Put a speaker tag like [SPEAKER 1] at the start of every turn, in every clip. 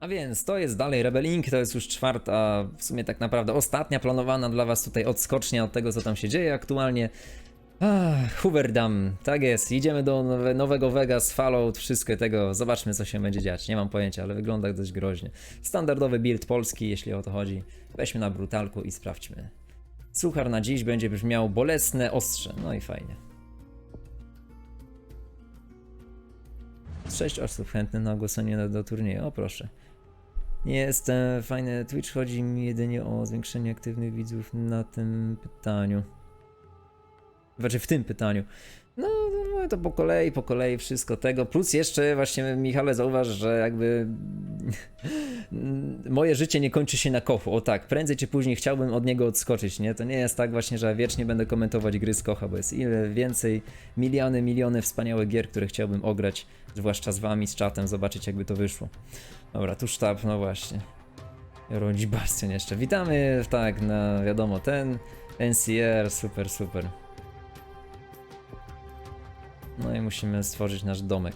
[SPEAKER 1] A więc to jest dalej Rebelink, to jest już czwarta, w sumie tak naprawdę ostatnia planowana dla was tutaj odskocznia od tego, co tam się dzieje aktualnie. Ach, Hoover Dam, tak jest, idziemy do nowe, nowego Vegas, Fallout, wszystko tego, zobaczmy co się będzie dziać, nie mam pojęcia, ale wygląda dość groźnie. Standardowy build polski, jeśli o to chodzi, weźmy na brutalku i sprawdźmy. Suchar na dziś będzie brzmiał bolesne ostrze, no i fajnie. Sześć osób chętnych na głosowanie do, do turnieju, o proszę. Nie jestem fajny Twitch, chodzi mi jedynie o zwiększenie aktywnych widzów na tym pytaniu. Znaczy w tym pytaniu. No, no to po kolei, po kolei wszystko tego. Plus jeszcze właśnie Michale zauważ, że jakby moje życie nie kończy się na kochu. O tak, prędzej czy później chciałbym od niego odskoczyć, nie? To nie jest tak właśnie, że ja wiecznie będę komentować gry z kocha, bo jest ile więcej, miliony, miliony wspaniałych gier, które chciałbym ograć, zwłaszcza z wami, z czatem, zobaczyć jakby to wyszło. Dobra, tu sztab, no właśnie. Rodzi Bastion jeszcze. Witamy, tak, na wiadomo, ten NCR, super, super. No i musimy stworzyć nasz domek.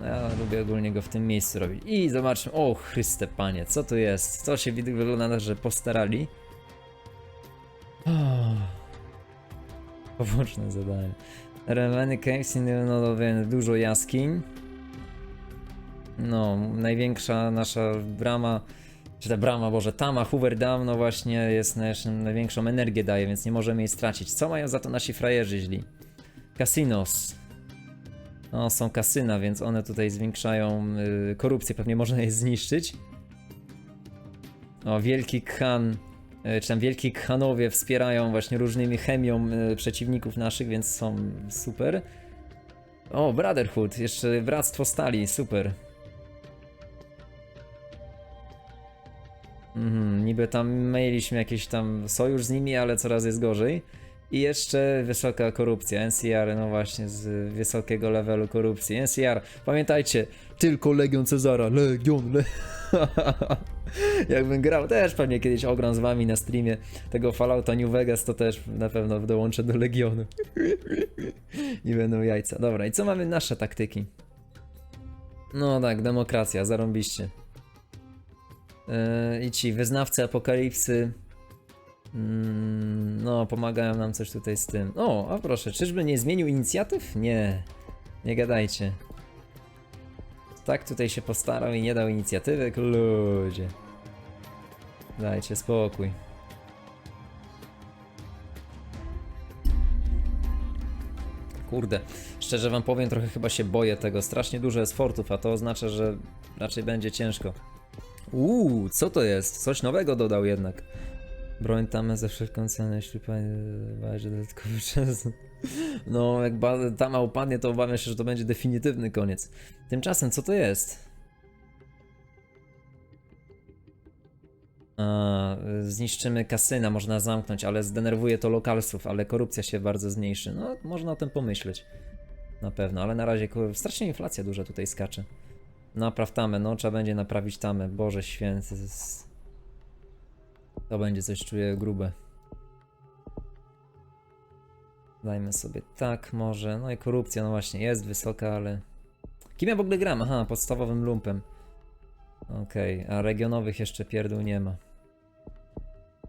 [SPEAKER 1] No Ja lubię ogólnie go w tym miejscu robić. I zobaczmy, o Chryste Panie, co tu jest? Co się wid- wygląda że postarali? Oh. Poboczne zadanie. Remeny Caves, no wiem, dużo jaskiń. No, największa nasza brama, czy ta brama, Boże, Tama, Hoover Dam, no właśnie jest nasz, największą energię daje, więc nie możemy jej stracić. Co mają za to nasi frajerzy źli? Casinos. No, są kasyna, więc one tutaj zwiększają y, korupcję, pewnie można je zniszczyć. O, Wielki Khan, y, czy tam Wielki Khanowie wspierają właśnie różnymi chemią y, przeciwników naszych, więc są super. O, Brotherhood, jeszcze Bractwo Stali, super. Mhm, niby tam mieliśmy jakiś tam sojusz z nimi, ale coraz jest gorzej. I jeszcze wysoka korupcja. NCR, no właśnie, z wysokiego levelu korupcji. NCR, pamiętajcie, tylko Legion Cezara, Legion, le... Jakbym grał też pewnie kiedyś ogram z wami na streamie tego Fallouta New Vegas, to też na pewno dołączę do Legionu. I będą jajca. Dobra, i co mamy nasze taktyki? No tak, demokracja, zarąbiście. Yy, I ci wyznawcy apokalipsy. Mm, no, pomagają nam coś tutaj z tym. O, a proszę, czyżby nie zmienił inicjatyw? Nie, nie gadajcie. Tak tutaj się postarał i nie dał inicjatywy? Ludzie. Dajcie spokój. Kurde, szczerze wam powiem, trochę chyba się boję tego. Strasznie dużo jest fortów, a to oznacza, że raczej będzie ciężko. Uuu, co to jest? Coś nowego dodał jednak. Broń tamę za wszelką cenę, jeśli panie waży dodatkowy czas. No, jak tama upadnie, to obawiam się, że to będzie definitywny koniec. Tymczasem, co to jest? A, zniszczymy kasyna, można zamknąć, ale zdenerwuje to lokalsów, ale korupcja się bardzo zmniejszy. No, można o tym pomyśleć. Na pewno, ale na razie strasznie inflacja duża tutaj skacze. Napraw tamę, no trzeba będzie naprawić tamę. Boże święty. to będzie coś czuję grube. Dajmy sobie tak może. No i korupcja, no właśnie, jest wysoka, ale... Kim ja w ogóle gram? Aha, podstawowym lumpem. Okej, a regionowych jeszcze pierdół nie ma.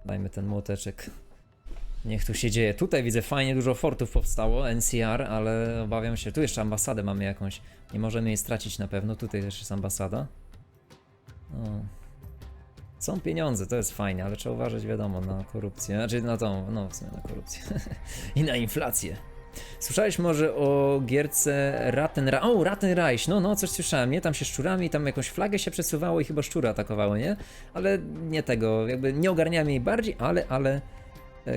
[SPEAKER 1] Dajmy ten młoteczek. Niech tu się dzieje. Tutaj widzę fajnie dużo fortów powstało, NCR, ale obawiam się. Tu jeszcze ambasadę mamy jakąś. Nie możemy jej stracić na pewno. Tutaj też jest ambasada. O. Są pieniądze, to jest fajnie, ale trzeba uważać, wiadomo, na korupcję. Znaczy na tą, no w sumie na korupcję. I na inflację. Słyszałeś może o gierce Rattenreich? O, Rattenreich, no, no, coś słyszałem, nie? Tam się szczurami, tam jakąś flagę się przesuwało i chyba szczury atakowały, nie? Ale nie tego, jakby nie ogarniałem jej bardziej, ale, ale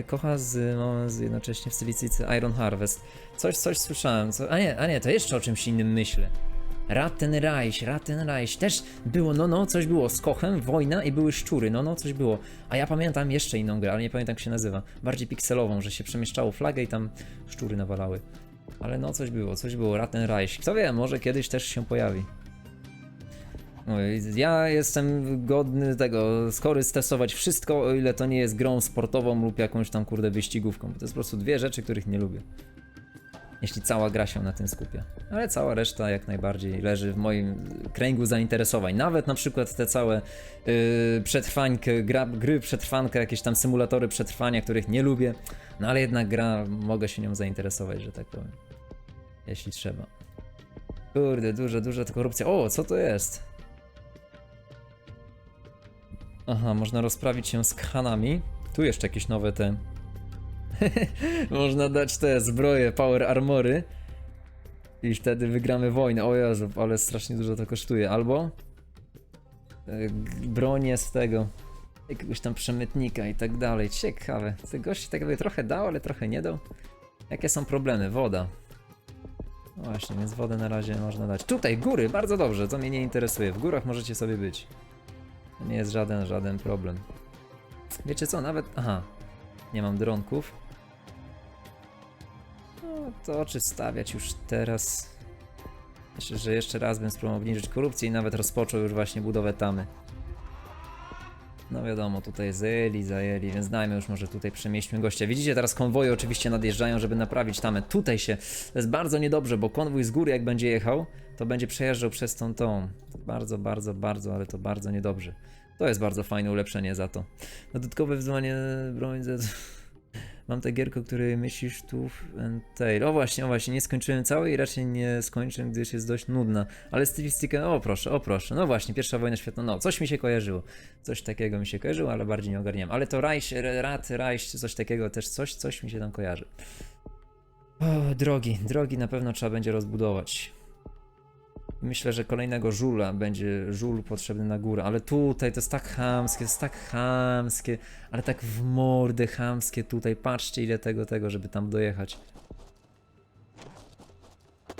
[SPEAKER 1] kocha z, no, z jednocześnie w stylistyce Iron Harvest. Coś, coś słyszałem, co, a nie, a nie, to jeszcze o czymś innym myślę. Rattenreich, Rattenreich, też było, no, no, coś było z kochem, wojna i były szczury, no, no, coś było. A ja pamiętam jeszcze inną grę, ale nie pamiętam jak się nazywa. Bardziej pikselową, że się przemieszczało flagę i tam szczury nawalały. Ale no, coś było, coś było, Rattenreich. Kto wie, może kiedyś też się pojawi. Oj, Ja jestem godny tego, skory stestować wszystko, o ile to nie jest grą sportową lub jakąś tam kurde wyścigówką. To jest po prostu dwie rzeczy, których nie lubię. jeśli cała gra się na tym skupia. Ale cała reszta jak najbardziej leży w moim kręgu zainteresowań. Nawet na przykład te całe yy, przetrwańkę, gra, gry przetrwanka, jakieś tam symulatory przetrwania, których nie lubię, no ale jednak gra, mogę się nią zainteresować, że tak powiem. Jeśli trzeba. Kurde, duża, duża korupcja. O, co to jest? Aha, można rozprawić się z khanami. Tu jeszcze jakieś nowe te. można dać te zbroje, power armory. I wtedy wygramy wojnę. O Jezu, ale strasznie dużo to kosztuje. Albo e, bronie z tego. Jakiegoś tam przemytnika i tak dalej. Ciekawe. Te gości tak jakby trochę dał, ale trochę nie dał. Jakie są problemy? Woda. No właśnie, więc wodę na razie można dać. Tutaj, góry, bardzo dobrze, to mnie nie interesuje. W górach możecie sobie być. To nie jest żaden, żaden problem. Wiecie co, nawet... Aha, nie mam dronków. No, to oczy stawiać już teraz. Myślę, że jeszcze raz bym spróbował obniżyć korupcję i nawet rozpoczął już właśnie budowę tamy. No wiadomo, tutaj zajęli, zajęli, więc dajmy już może tutaj przemieśćmy gościa. Widzicie, teraz konwoje oczywiście nadjeżdżają, żeby naprawić tamę. Tutaj się, to jest bardzo niedobrze, bo konwój z góry jak będzie jechał, to będzie przejeżdżał przez tą tą. Bardzo, bardzo, bardzo, ale to bardzo niedobrze. To jest bardzo fajne ulepszenie za to. Dodatkowe wyzwanie broń za... Mam tę gierkę, o której myślisz tu and Tail. O właśnie, o właśnie, nie skończyłem całej i raczej nie skończę, gdyż jest dość nudna. Ale stylistykę, o proszę, o proszę. No właśnie, pierwsza wojna światła, no coś mi się kojarzyło. Coś takiego mi się kojarzyło, ale bardziej nie ogarniam. Ale to Reich, Rat, czy coś takiego też, coś, coś mi się tam kojarzy. O, drogi, drogi na pewno trzeba będzie rozbudować. Myślę, że kolejnego żula będzie żul potrzebny na górę, ale tutaj to jest tak chamskie, to jest tak chamskie, ale tak w mordę chamskie tutaj. Patrzcie ile tego, tego, żeby tam dojechać.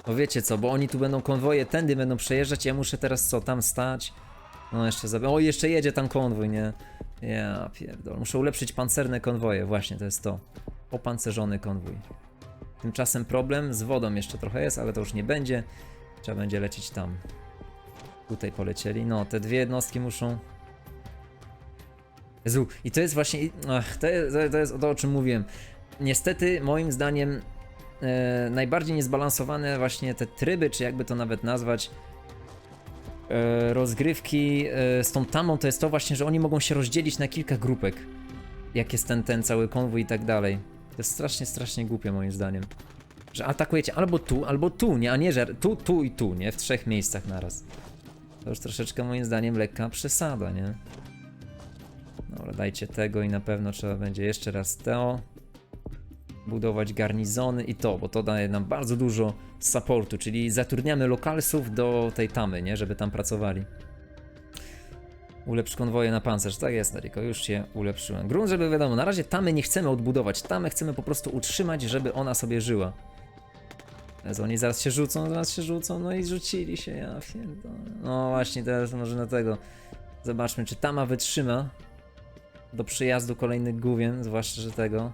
[SPEAKER 1] No wiecie co, bo oni tu będą konwoje, tędy będą przejeżdżać, ja muszę teraz co, tam stać? No jeszcze za... O, jeszcze jedzie tam konwój, nie? Ja pierdol. Muszę ulepszyć pancerne konwoje, właśnie to jest to. Opancerzony konwój. Tymczasem problem z wodą jeszcze trochę jest, ale to już nie będzie. Trzeba będzie lecieć tam. Tutaj polecieli. No, te dwie jednostki muszą. Jezu, i to jest właśnie. Ach, to, jest, to jest to, o czym mówiłem. Niestety, moim zdaniem, e, najbardziej niezbalansowane właśnie te tryby, czy jakby to nawet nazwać, e, rozgrywki e, z tą tamą, to jest to właśnie, że oni mogą się rozdzielić na kilka grupek. Jak jest ten, ten cały konwój i tak dalej. To jest strasznie, strasznie głupie moim zdaniem. Że atakujecie albo tu, albo tu, nie? A nie, że tu, tu i tu, nie? W trzech miejscach naraz. To już troszeczkę moim zdaniem lekka przesada, nie? Dobra, dajcie tego i na pewno trzeba będzie jeszcze raz to. Budować garnizony i to, bo to daje nam bardzo dużo supportu, czyli zatrudniamy lokalsów do tej tamy, nie? Żeby tam pracowali. Ulepsz konwoje na pancerz. Tak jest, Nariko, już się ulepszyłem. Grunt, żeby wiadomo, na razie tamy nie chcemy odbudować. Tamę chcemy po prostu utrzymać, żeby ona sobie żyła. Oni zaraz się rzucą, zaraz się rzucą, no i rzucili się, ja pierdolę. No właśnie, teraz może na tego. Zobaczmy, czy Tama wytrzyma do przyjazdu kolejnych główien, zwłaszcza, że tego.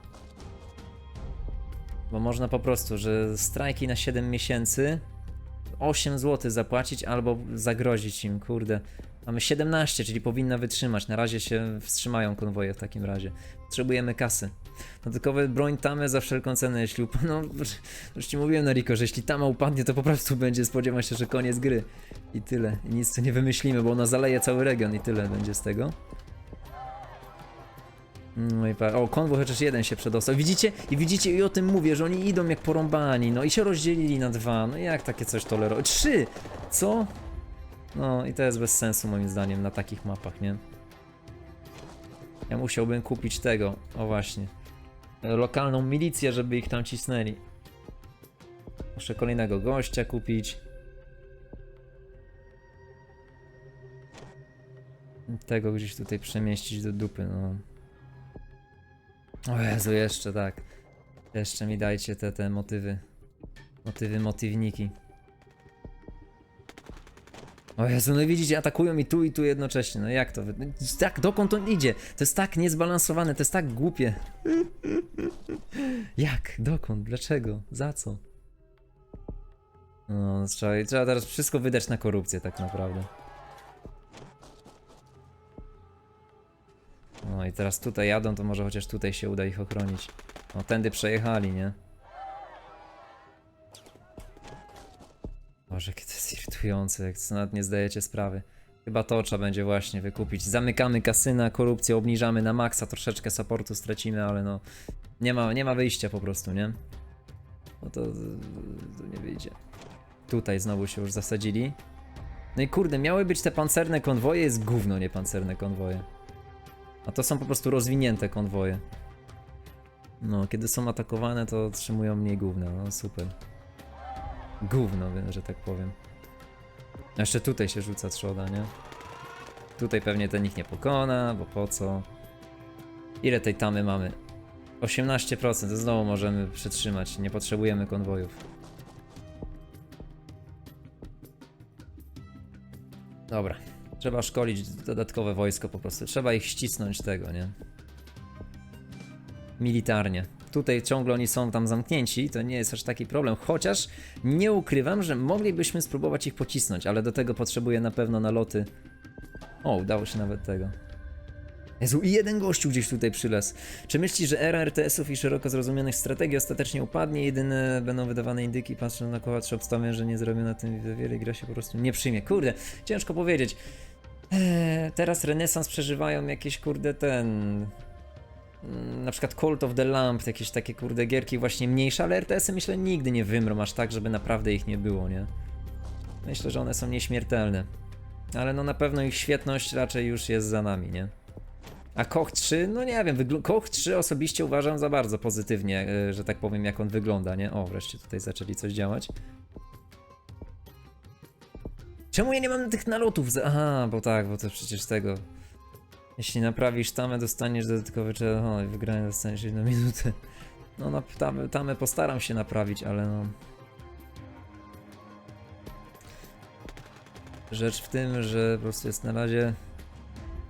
[SPEAKER 1] Bo można po prostu, że strajki na 7 miesięcy 8 zł zapłacić albo zagrozić im, kurde. Mamy 17, czyli powinna wytrzymać. Na razie się wstrzymają konwoje w takim razie. Potrzebujemy kasy. Dodatkowe broń tamę za wszelką cenę, jeśli up... No, już ci mówiłem Nariko, że jeśli tama upadnie, to po prostu będzie spodziewa się, że koniec gry. I tyle. I nic tu nie wymyślimy, bo ona zaleje cały region i tyle będzie z tego. No i pa... O, konwój chociaż jeden się przedostał. Widzicie? I widzicie, i o tym mówię, że oni idą jak porąbani, no i się rozdzielili na dwa. No jak takie coś tolerować? Trzy! Co? No i to jest bez sensu moim zdaniem na takich mapach, nie? Ja musiałbym kupić tego, o właśnie. Lokalną milicję, żeby ich tam cisnęli. Muszę kolejnego gościa kupić. Tego gdzieś tutaj przemieścić do dupy, no. O Jezu, jeszcze tak. Jeszcze mi dajcie te, te motywy. Motywy, motywniki. O Jezu, no widzicie, atakują i tu i tu jednocześnie. No jak to? wy- Tak, dokąd on idzie? To jest tak niezbalansowane, to jest tak głupie. Jak? Dokąd? Dlaczego? Za co? No, trzeba, trzeba teraz wszystko wydać na korupcję tak naprawdę. No i teraz tutaj jadą, to może chociaż tutaj się uda ich ochronić. No tędy przejechali, nie? Boże, jakie to jest irytujące, jak co nawet nie zdajecie sprawy. Chyba to trzeba będzie właśnie wykupić. Zamykamy kasyna, korupcję obniżamy na maksa, troszeczkę supportu stracimy, ale no nie ma, nie ma wyjścia po prostu, nie? No to, to nie wyjdzie. Tutaj znowu się już zasadzili. No i kurde, miały być te pancerne konwoje, jest gówno nie pancerne konwoje. A to są po prostu rozwinięte konwoje. No, kiedy są atakowane, to otrzymują mniej gówna, no super. Gówno, że tak powiem. Jeszcze tutaj się rzuca trzoda, nie? Tutaj pewnie ten ich nie pokona, bo po co? Ile tej tamy mamy? 18%, to znowu możemy przytrzymać, nie potrzebujemy konwojów. Dobra, trzeba szkolić dodatkowe wojsko po prostu, trzeba ich ścisnąć tego, nie? Militarnie. Tutaj ciągle oni są tam zamknięci, to nie jest aż taki problem, chociaż nie ukrywam, że moglibyśmy spróbować ich pocisnąć, ale do tego potrzebuję na pewno naloty. O, udało się nawet tego. Jezu, i jeden gościu gdzieś tutaj przylazł. Czy myślisz, że era RTS-ów i szeroko zrozumianych strategii ostatecznie upadnie? Jedyne będą wydawane indyki, patrzę na koła, obstawiam, że nie zrobią na tym wiele i gra się po prostu nie przyjmie. Kurde, ciężko powiedzieć. Eee, teraz renesans przeżywają jakieś, kurde, ten... mm, Na przykład Cult of the Lamp, jakieś takie kurde gierki właśnie mniejsze, ale RTS-y myślę nigdy nie wymrą aż tak, żeby naprawdę ich nie było, nie? Myślę, że one są nieśmiertelne. Ale no na pewno ich świetność raczej już jest za nami, nie? A Koch 3, no nie wiem, Koch 3 osobiście uważam za bardzo pozytywnie, e, że tak powiem, jak on wygląda, nie? O, wreszcie tutaj zaczęli coś działać. Czemu ja nie mam tych nalotów? Aha, bo tak, bo to przecież tego. Jeśli naprawisz tamę, dostaniesz O, i wygranie dostaniesz jedną minutę. No, na tamę, tamę postaram się naprawić, ale no. Rzecz w tym, że po prostu jest na razie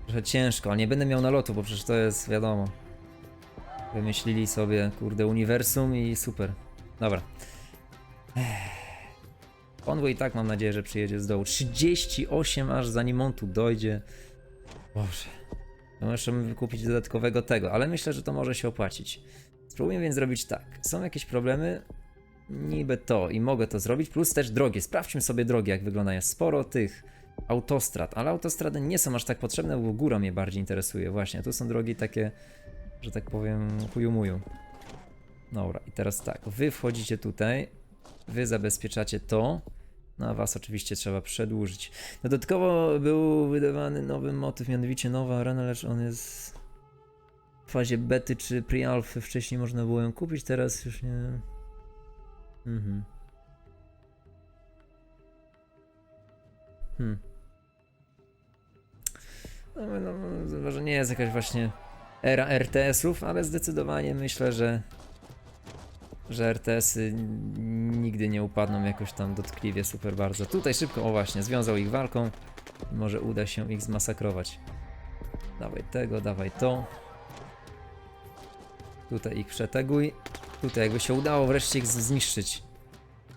[SPEAKER 1] trochę ciężko, ale nie będę miał nalotu, bo przecież to jest wiadomo. Wymyślili sobie, kurde, uniwersum i super. Dobra. Konwój i tak mam nadzieję, że przyjedzie z dołu. 38 aż zanim on tu dojdzie. Boże. No jeszcze musimy wykupić dodatkowego tego, ale myślę, że to może się opłacić. Spróbujmy więc zrobić tak. Są jakieś problemy? Niby to i mogę to zrobić, plus też drogi. Sprawdźmy sobie drogi, jak wyglądają. Sporo tych autostrad, ale autostrady nie są aż tak potrzebne, bo góra mnie bardziej interesuje. Właśnie, tu są drogi takie, że tak powiem, kujumuju. Dobra, i teraz tak, wy wchodzicie tutaj, wy zabezpieczacie to, no a was oczywiście trzeba przedłużyć. Dodatkowo był wydawany nowy motyw, mianowicie nowa arena, lecz on jest w fazie bety czy pre-alphy. Wcześniej można było ją kupić, teraz już nie... Mhm. Hmm. No, no, no, nie jest jakaś właśnie era RTS-ów, ale zdecydowanie myślę, że że RTS-y nigdy nie upadną jakoś tam dotkliwie super bardzo. Tutaj szybko, o właśnie, związał ich walką. Może uda się ich zmasakrować. Dawaj tego, dawaj to. Tutaj ich przeteguj. Tutaj jakby się udało wreszcie ich zniszczyć.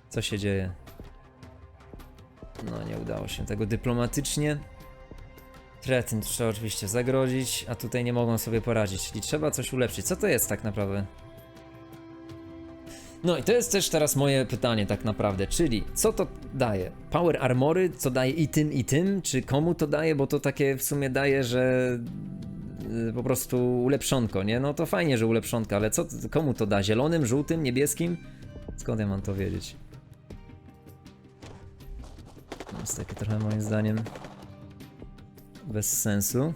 [SPEAKER 1] Co się dzieje? No nie udało się tego dyplomatycznie. Kretyn trzeba oczywiście zagrozić, a tutaj nie mogą sobie poradzić, czyli trzeba coś ulepszyć. Co to jest tak naprawdę? No i to jest też teraz moje pytanie tak naprawdę, czyli co to daje? Power armory, co daje i tym, i tym? Czy komu to daje? Bo to takie w sumie daje, że y, po prostu ulepszonko, nie? No to fajnie, że ulepszonka, ale co, komu to da? Zielonym, żółtym, niebieskim? Skąd ja mam to wiedzieć? To jest takie trochę moim zdaniem bez sensu.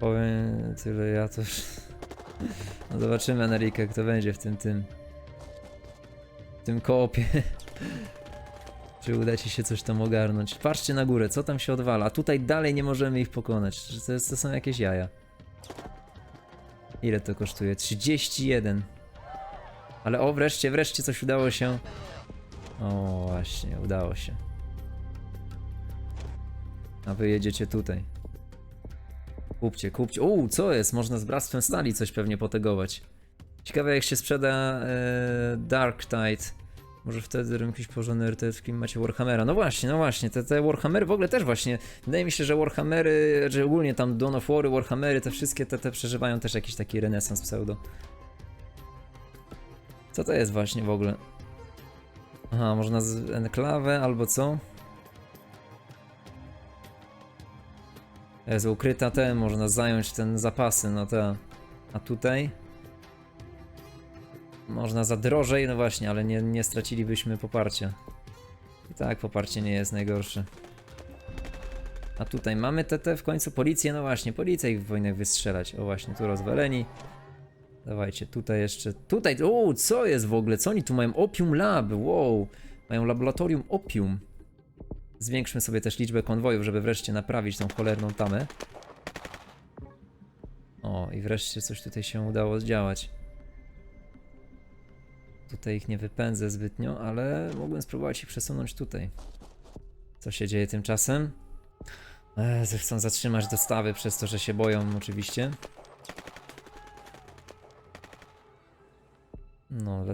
[SPEAKER 1] Powiem tyle, ja już... No zobaczymy Enrique, kto będzie w tym tym... W tym koopie. Czy uda ci się coś tam ogarnąć. Patrzcie na górę, co tam się odwala. A tutaj dalej nie możemy ich pokonać. To, jest, to są jakieś jaja. Ile to kosztuje? 31. Ale o, wreszcie, wreszcie coś udało się. O, właśnie, udało się. A wy jedziecie tutaj. Kupcie, kupcie. Uuu, co jest? Można z Bractwem Stali coś pewnie potegować. Ciekawe jak się sprzeda e, Dark Tide. Może wtedy jakiś porządny RTS, w kim macie Warhammera. No właśnie, no właśnie, te, te Warhammery w ogóle też właśnie. Wydaje mi się, że Warhammery, że ogólnie tam Dawn of War, Warhammery, te wszystkie te, te przeżywają też jakiś taki renesans pseudo. Co to jest właśnie w ogóle? Aha, można z enklawę albo co? Jest ukryta ten, można zająć ten zapasy, no to. A tutaj? Można za drożej, no właśnie, ale nie, nie stracilibyśmy poparcia. I tak poparcie nie jest najgorsze. A tutaj mamy TT w końcu policję, no właśnie, policja ich powinna wystrzelać. O właśnie, tu rozwaleni. Dawajcie, tutaj jeszcze, tutaj, o, co jest w ogóle, co oni tu mają? Opium Lab, wow, mają laboratorium opium. Zwiększmy sobie też liczbę konwojów, żeby wreszcie naprawić tą cholerną tamę. O, i wreszcie coś tutaj się udało zdziałać. Tutaj ich nie wypędzę zbytnio, ale mogłem spróbować ich przesunąć tutaj. Co się dzieje tymczasem? Eee, chcą zatrzymać dostawy przez to, że się boją oczywiście.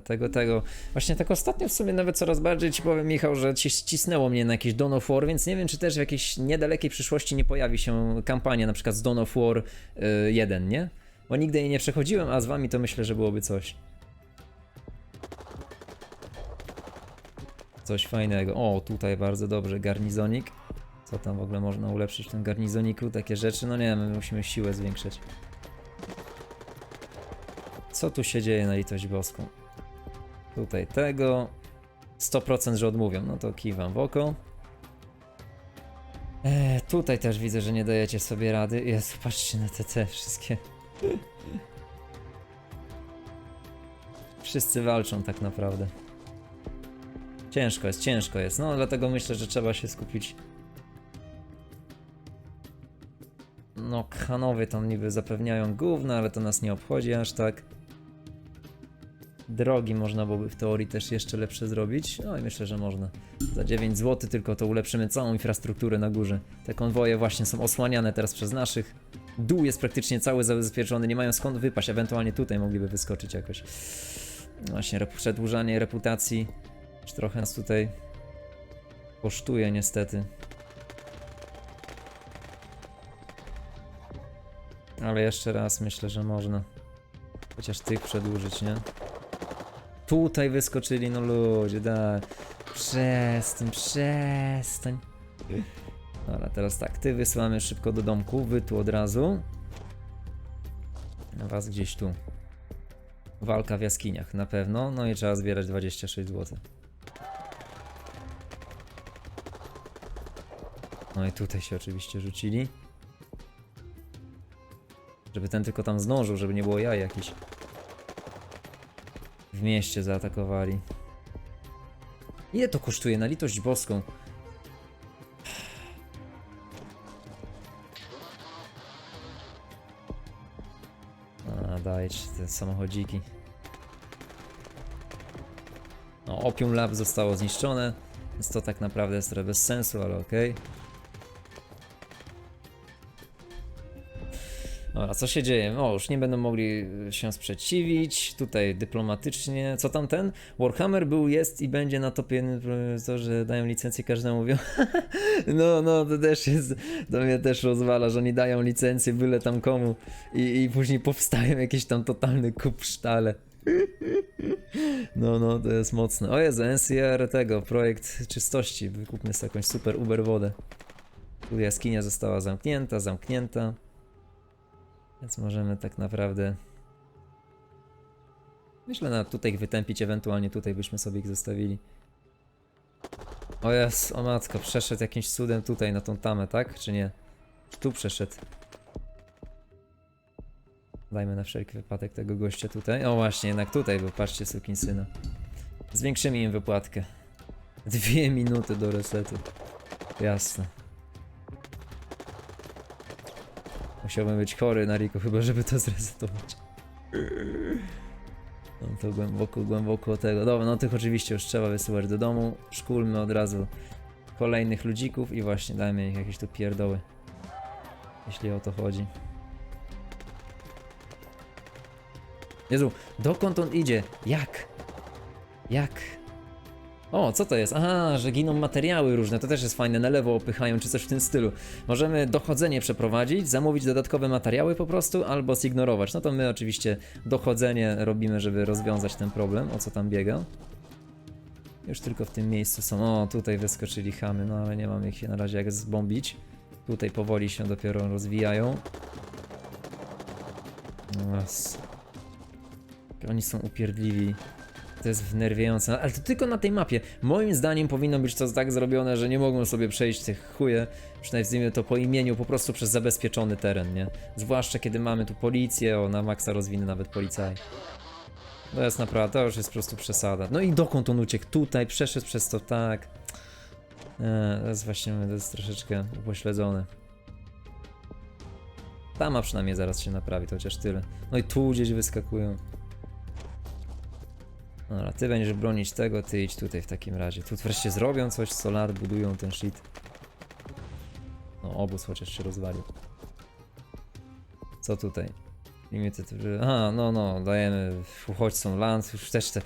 [SPEAKER 1] Dlatego tego. Właśnie tak ostatnio w sumie nawet coraz bardziej ci powiem, Michał, że ci cisnęło mnie na jakiś Dawn of War, więc nie wiem, czy też w jakiejś niedalekiej przyszłości nie pojawi się kampania, na przykład z Dawn of War y, 1, nie? Bo nigdy jej nie przechodziłem, a z wami to myślę, że byłoby coś. Coś fajnego. O, tutaj bardzo dobrze, garnizonik. Co tam w ogóle można ulepszyć w tym garnizoniku? Takie rzeczy? No nie, my musimy siłę zwiększyć. Co tu się dzieje na litość boską? Tutaj tego. 100% że odmówią, no to kiwam w oko. Eee, tutaj też widzę, że nie dajecie sobie rady. Jest, patrzcie na te te wszystkie. Wszyscy walczą tak naprawdę. Ciężko jest, ciężko jest. No dlatego myślę, że trzeba się skupić. No, Hanowie tam niby zapewniają gówno, ale to nas nie obchodzi aż tak. Drogi można byłoby w teorii też jeszcze lepsze zrobić. No i myślę, że można. Za 9 zł tylko to ulepszymy całą infrastrukturę na górze. Te konwoje właśnie są osłaniane teraz przez naszych. Dół jest praktycznie cały zabezpieczony, nie mają skąd wypaść. Ewentualnie tutaj mogliby wyskoczyć jakoś. Właśnie, przedłużanie reputacji. Już trochę nas tutaj kosztuje niestety. Ale jeszcze raz myślę, że można. Chociaż tych przedłużyć, nie? Tutaj wyskoczyli, no ludzie, daj. Przestań, przestań. Dobra, teraz tak, ty wysyłamy szybko do domku, wy tu od razu. Was gdzieś tu. Walka w jaskiniach, na pewno. No i trzeba zbierać 26 zł. No i tutaj się oczywiście rzucili. Żeby ten tylko tam zdążył, żeby nie było jaj jakiś. W mieście zaatakowali. Ile to kosztuje na litość boską? A, dajcie te samochodziki. No, Opium Lab zostało zniszczone, więc to tak naprawdę jest trochę bez sensu, ale okej. Dobra, co się dzieje? O, już nie będą mogli się sprzeciwić. Tutaj dyplomatycznie. Co tam ten? Warhammer był, jest i będzie na topie to, że dają licencję każdemu. Mówią. no, no, to też jest. To mnie też rozwala, że oni dają licencję byle tam komu i, i później powstają jakieś tam totalny kup sztale. No, no, to jest mocne. O Jezu, NCR tego, projekt czystości. Wykupmy sobie jakąś super Uber wodę. Tu jaskinia została zamknięta, zamknięta. Więc możemy tak naprawdę. Myślę na tutaj ich wytępić, ewentualnie tutaj byśmy sobie ich zostawili. O jest, o matko, przeszedł jakimś cudem tutaj na tą tamę, tak? Czy nie? Tu przeszedł. Dajmy na wszelki wypadek tego gościa tutaj. O właśnie, jednak tutaj był, patrzcie syna. Zwiększymy im wypłatkę. Dwie minuty do resetu. Jasne. Musiałbym być chory na Rico, chyba żeby to zresetować. No to głęboko, głęboko tego. Dobra, no tych oczywiście już trzeba wysyłać do domu. Szkulmy od razu kolejnych ludzików i właśnie dajmy ich jakieś tu pierdoły. Jeśli o to chodzi. Jezu, dokąd on idzie? Jak? Jak? O, co to jest? Aha, że giną materiały różne, to też jest fajne, na lewo opychają, czy coś w tym stylu. Możemy dochodzenie przeprowadzić, zamówić dodatkowe materiały po prostu, albo zignorować. No to my oczywiście dochodzenie robimy, żeby rozwiązać ten problem, o co tam biega. Już tylko w tym miejscu są. O, tutaj wyskoczyli chamy, no ale nie mamy ich na razie jak zbombić. Tutaj powoli się dopiero rozwijają. Jak Oni są upierdliwi. To jest wnerwiające, ale to tylko na tej mapie. Moim zdaniem powinno być to tak zrobione, że nie mogą sobie przejść tych chuje, przynajmniej to po imieniu, po prostu przez zabezpieczony teren, nie? Zwłaszcza kiedy mamy tu policję, o na maksa rozwiny nawet policaj. To jest naprawdę, to już jest po prostu przesada. No i dokąd on uciekł? Tutaj, przeszedł przez to, tak. Nie, to jest właśnie, to jest troszeczkę upośledzone. Tama przynajmniej zaraz się naprawi, to chociaż tyle. No i tu gdzieś wyskakują. Dobra, ty będziesz bronić tego, ty idź tutaj w takim razie. Tu wreszcie zrobią coś, solar, budują ten shit. No, obóz chociaż się rozwalił. Co tutaj? A, no, no, dajemy uchodźcom land, już też te.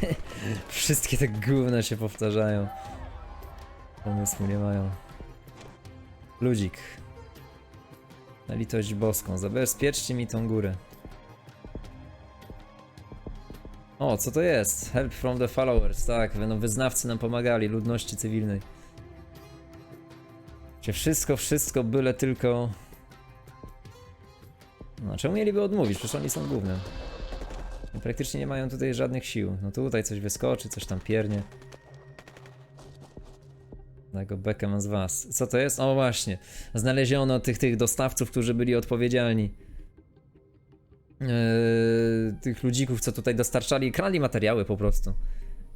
[SPEAKER 1] Wszystkie te gówna się powtarzają. Pomysłu nie mają. Ludzik. Na litość boską, zabezpieczcie mi tą górę. O, co to jest? Help from the followers, tak, będą wyznawcy nam pomagali, ludności cywilnej. Gdzie wszystko, wszystko, byle tylko... No, czemu mieliby odmówić? Przecież oni są główne. I praktycznie nie mają tutaj żadnych sił. No tutaj coś wyskoczy, coś tam piernie. Tego bekę mam z was. Co to jest? O właśnie. Znaleziono tych, tych dostawców, którzy byli odpowiedzialni. Eee, tych ludzików, co tutaj dostarczali, krali materiały po prostu.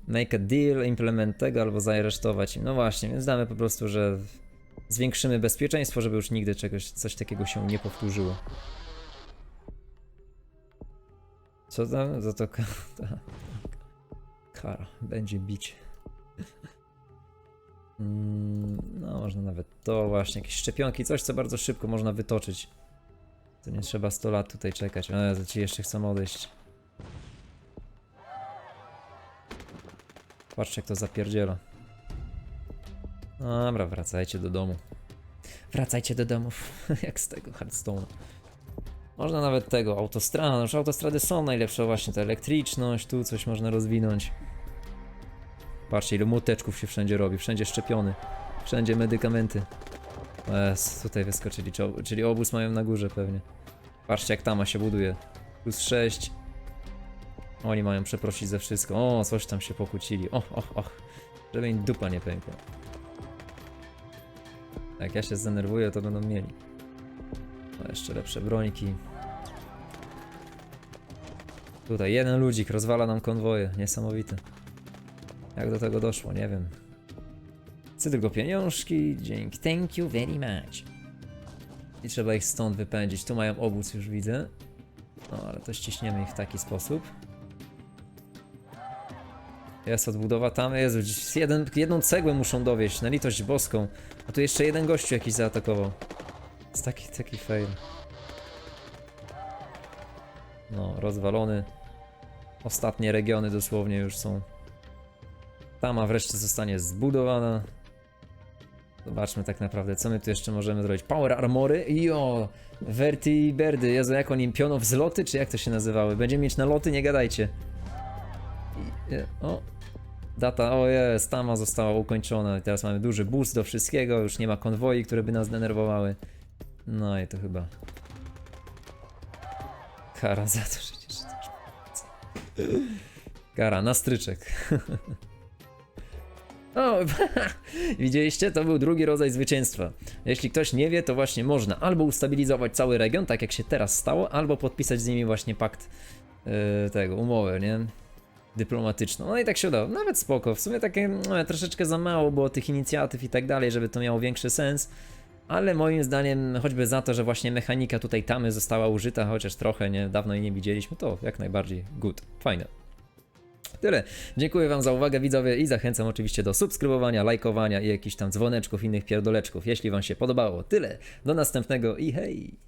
[SPEAKER 1] Make a deal, implement tego albo zaaresztować. No właśnie, więc damy po prostu, że zwiększymy bezpieczeństwo, żeby już nigdy czegoś, coś takiego się nie powtórzyło. Co tam? Za to kara będzie bić. Mm, No, można nawet to właśnie, jakieś szczepionki, coś co bardzo szybko można wytoczyć. To nie trzeba 100 lat tutaj czekać. Ale to ci jeszcze chcą odejść. Patrzcie jak to zapierdziela. Dobra, wracajcie do domu. Wracajcie do domów, jak z tego Hearthstone'a. Można nawet tego, autostrada, no już autostrady są najlepsze właśnie, ta elektryczność, tu coś można rozwinąć. Patrzcie ile młoteczków się wszędzie robi, wszędzie szczepiony, wszędzie medykamenty. Es, tutaj wyskoczyli, czyli obóz mają na górze pewnie. Patrzcie jak tama się buduje. Plus 6. Oni mają przeprosić za wszystko. O, coś tam się pokłócili. Och, och, och. Żeby im dupa nie pękła. Jak ja się zdenerwuję, to będą mieli. O, jeszcze lepsze brońki. Tutaj jeden ludzik rozwala nam konwoje. Niesamowite. Jak do tego doszło, nie wiem. Chcę tylko pieniążki. Dzięki. Thank you very much. I trzeba ich stąd wypędzić. Tu mają obóz, już widzę. No, ale to ściśniemy ich w taki sposób. Jest odbudowa tam. Gdzieś jeden, jedną cegłę muszą dowieść, na litość boską. A tu jeszcze jeden gościu jakiś zaatakował. Jest taki, taki fail. No, rozwalony. Ostatnie regiony dosłownie już są. Tama wreszcie zostanie zbudowana. Zobaczmy tak naprawdę, co my tu jeszcze możemy zrobić. Power Armory i o, Vertibirdy. Jezu, jak oni, pionow zloty, czy jak to się nazywały? Będziemy mieć na loty, nie gadajcie. E, o, data, o jest, Tama została ukończona. Teraz mamy duży boost do wszystkiego, już nie ma konwoi, które by nas denerwowały. No i to chyba... Kara za to, że. Kara na stryczek. O, widzieliście? To był drugi rodzaj zwycięstwa. Jeśli ktoś nie wie, to właśnie można albo ustabilizować cały region, tak jak się teraz stało, albo podpisać z nimi właśnie pakt yy, tego, umowę, nie? Dyplomatyczną. No i tak się udało. Nawet spoko. W sumie takie no, troszeczkę za mało było tych inicjatyw i tak dalej, żeby to miało większy sens. Ale moim zdaniem, choćby za to, że właśnie mechanika tutaj tamy została użyta, chociaż trochę nie, dawno jej nie widzieliśmy, to jak najbardziej good. Fajne. Tyle. Dziękuję Wam za uwagę widzowie i zachęcam oczywiście do subskrybowania, lajkowania i jakichś tam dzwoneczków, innych pierdoleczków, jeśli Wam się podobało. Tyle. Do następnego i hej!